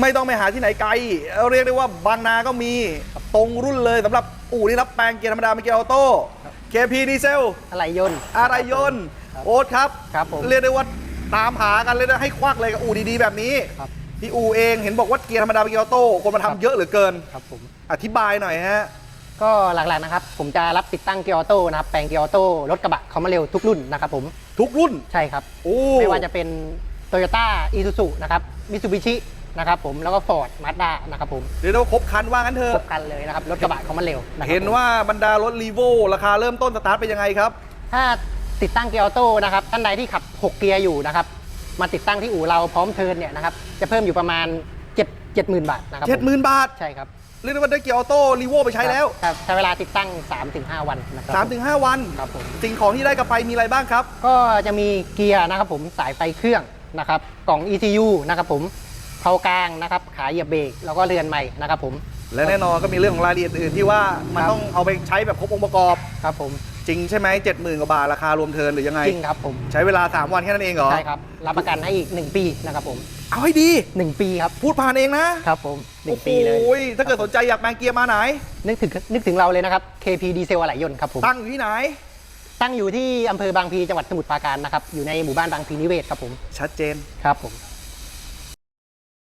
ไม่ต้องไปหาที่ไหนไกล เรียกได้ว่าบางนาก็มีตรงรุ่นเลยสำหรับอู่ที่รับแปลงเกียร์ธรรมดาเป็นเกียร์ออโต้ KP ดีเซล อะไรยนต์ อะไรยนต์โอ๊ตครับ ครับผม เรียกได้ว่าตามหากันเลยนะให้ควักเลยกับอู่ดีๆแบบนี้ ครับ ที่อู่เองเห็นบอกว่าเกียร์ธรรมดาเป็นเกียร์ออโต้คนมาครับทำเยอะเหลือเกิน ครับผม อธิบายหน่อยฮะ ก็หลักๆนะครับ ผมจะรับติดตั้งเกียร์ออโต้นะครับ แปลงเกียร์ออโต้รถกระบะเขามาเร็วทุกรุ่นนะครับผม ทุกรุ่น ใช่ครับโอ้ไม่ว่าจะเป็น Toyota Isuzu นะครับ Mitsubishi นะครับผมแล้วก็ Ford Mazda นะครับผมเรียกได้ว่าครบคันว่างั้นเถครอะ บกันเลยนะครับรถกระบะเขามาเร็วะครับเห็นผมว่าบรรดารถรีโวราคาเริ่มต้นสตาร์ทเป็นยังไงครับ ถ้าติดตั้งเกียร์ออโต้นะครับท่านใดที่ขับ 6 เกียร์อยู่นะครับ มาติดตั้งที่อู่เราพร้อมเทิร์นเนี่ยนะครับ จะเพิ่มอยู่ประมาณ7 70,000 บาทนะครับผม70,000 บาท ใช่ครับเรียกได้ว่าได้เกียร์ออโต้รีโวไปใช้แล้ว ครับใช้เวลาติดตั้ง 3-5 วันนะครับ3-5 วัน ครับผม สิ่งของที่ได้กลับไปมีอะไรบ้างครับ ก็จะมีเกียร์นะครับผมสายไฟเครื่องนะครับกล่อง ECU นะครับผม เพากลางนะครับ ขาเหยียบเบรกแล้วก็เรือนใหม่นะครับผม และแน่นอนก็มีเรื่องของรายละเอียดอื่นที่ว่ามันครับ ต้องเอาไปใช้แบบครบองค์ประกอบ ครับผมจริงใช่ไหม70,000กว่าบาทราคารวมเทิร์นหรือยังไง จริงครับผมใช้เวลา 3 วันแค่นั้นเองเหรอ ใช่ครับรับประกันให้อีก 1 ปีนะครับผมเอาให้ดี1ปีครับพูดผ่านเองนะครับผมหนึ่งปีเลยโอ้โหถ้าเกิดสนใจอยากแปลงเกียร์มาไหน นึกถึงนึกถึงเราเลยนะครับ KP ดีเซลอะไหล่ยนต์ครับผมตั้งอยู่ที่ไหน ตั้งอยู่ที่อำเภอบางพลีจังหวัดสมุทรปราการนะครับอยู่ในหมู่บ้านบางพลีนิเวศครับผมชัดเจน ครับผม